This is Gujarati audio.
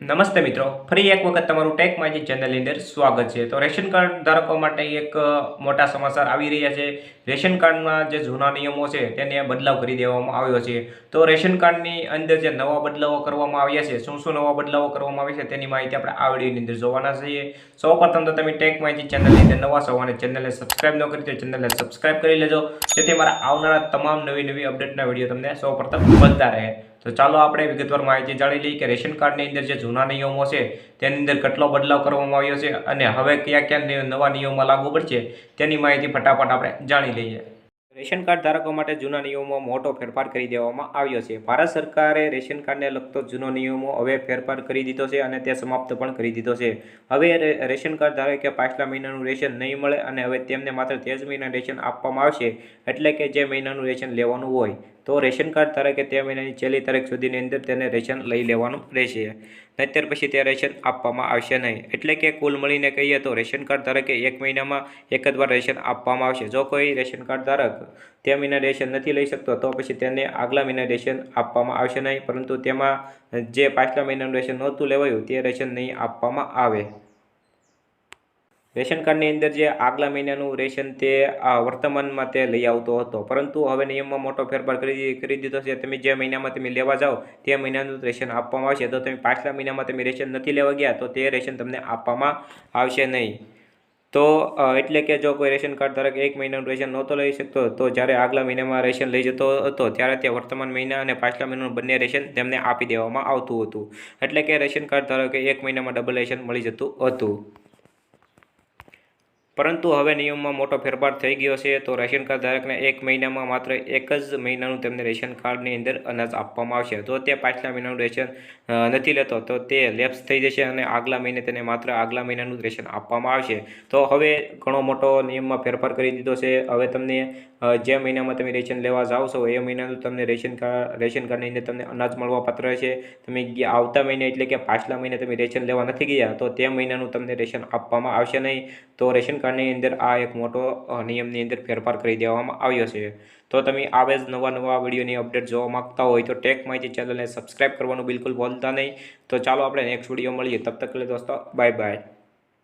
નમસ્તે મિત્રો. ફરી એક વખત તમારું ટેક માહિતી ચેનલની અંદર સ્વાગત છે. તો રેશન કાર્ડ ધારકો માટે એક મોટા સમાચાર આવી રહ્યા છે. રેશન કાર્ડના જે જૂના નિયમો છે તેને બદલાવ કરી દેવામાં આવ્યો છે. તો રેશન કાર્ડની અંદર જે નવા બદલાવો કરવામાં આવ્યા છે, શું શું નવા બદલાવો કરવામાં આવ્યા છે તેની માહિતી આપણે આ વિડીયોની અંદર જોવાના છીએ. સૌપ્રથમ તો તમે ટેક માહિતી ચેનલની અંદર નવા છો અને ચેનલને સબસ્ક્રાઇબ ન કરી તો ચેનલને સબસ્ક્રાઈબ કરી લેજો. જેથી મારા આવનારા તમામ નવી નવી અપડેટના વીડિયો તમને સૌપ્રથમ મળતા રહે. તો ચાલો આપણે વિગતવાર માહિતી જાણી લઈએ કે રેશન કાર્ડની અંદર જે જૂના નિયમો છે, તેની અંદર કેટલો બદલાવ કરવામાં આવ્યો છે અને હવે કયા કયા નવા નિયમો લાગુ પડશે તેની માહિતી ફટાફટ આપણે જાણી લઈએ. રેશન કાર્ડ ધારકો માટે જૂના નિયમોમાં મોટો ફેરફાર કરી દેવામાં આવ્યો છે. ભારત સરકારે રેશન કાર્ડને લગતો જૂનો નિયમો હવે ફેરફાર કરી દીધો છે અને તે સમાપ્ત પણ કરી દીધો છે. હવે રેશન કાર્ડ ધારકે પાછલા મહિનાનું રેશન નહીં મળે અને હવે તેમને માત્ર તે જ મહિના રેશન આપવામાં આવશે, એટલે કે જે મહિનાનું રેશન લેવાનું હોય તો રેશન કાર્ડ ધારકે તે મહિનાની છેલ્લી તારીખ સુધીની અંદર તેને રેશન લઈ લેવાનું રહેશે. નહીંતર પછી તે રેશન આપવામાં આવશે નહીં. એટલે કે કુલ મળીને કહીએ તો રેશન કાર્ડ ધારકે એક મહિનામાં એક જ વાર રેશન આપવામાં આવશે. જો કોઈ રેશન કાર્ડ ધારક તે મહિના રેશન નથી લઈ શકતો, તો પછી તેને આગલા મહિના રેશન આપવામાં આવશે નહીં. પરંતુ તેમાં જે પાછલા મહિનાનું રેશન નહોતું લેવાયું, તે રેશન નહીં આપવામાં આવે. રેશન કાર્ડની અંદર જે આગલા મહિનાનું રેશન તે વર્તમાનમાં તે લઈ આવતો હતો. પરંતુ હવે નિયમમાં મોટો ફેરફાર કરી કરી દીધો છે. તમે જે મહિનામાં તમે લેવા જાઓ, તે મહિનાનું રેશન આપવામાં આવશે. તો તમે પાછલા મહિનામાં તમે રેશન નથી લેવા ગયા, તો તે રેશન તમને આપવામાં આવશે નહીં. તો એટલે કે જો કોઈ રેશન કાર્ડ ધારક એક મહિનાનું રેશન નહોતો લઈ શકતો, તો જ્યારે આગલા મહિનામાં રેશન લઈ જતો હતો, ત્યારે તે વર્તમાન મહિના અને પાછલા મહિનાનું બંને રેશન તેમને આપી દેવામાં આવતું હતું. એટલે કે રેશન કાર્ડ ધારકે એક મહિનામાં ડબલ રેશન મળી જતું હતું. પરંતુ હવે નિયમમાં મોટો ફેરફાર થઈ ગયો છે, તો રેશન કાર્ડ ધારકને એક મહિનામાં માત્ર એક જ મહિનાનું તેમને રેશન કાર્ડની અંદર અનાજ આપવામાં આવશે. જો તે પાછલા મહિનાનું રેશન નથી લેતો, તો તે લેપ્સ થઈ જશે અને આગલા મહિને તેને માત્ર આગલા મહિનાનું રેશન આપવામાં આવશે. તો હવે ઘણો મોટો નિયમમાં ફેરફાર કરી દીધો છે. હવે તમને જે મહિનામાં તમે રેશન લેવા જાઓ છો, એ મહિનાનું તમને રેશન કાર્ડ રેશન કાર્ડની અંદર તમને અનાજ મળવા પાત્ર છે. તમે આવતા મહિને એટલે કે પાછલા મહિને તમે રેશન લેવા નથી ગયા, તો તે મહિનાનું તમને રેશન આપવામાં આવશે નહીં. તો રેશન કાર્ડની અંદર આ એક મોટો નિયમની અંદર ફેરફાર કરી દેવામાં આવ્યો છે. તો તમે આવે જ નવા નવા વિડીયોની અપડેટ જોવા માગતા હોય તો ટેક માહિતી ચેનલને સબસ્ક્રાઇબ કરવાનું બિલકુલ ભૂલતા નહીં. તો ચાલો આપણે નેક્સ્ટ વીડિયો મળીએ. તબ તક લે દોસ્તો, બાય બાય.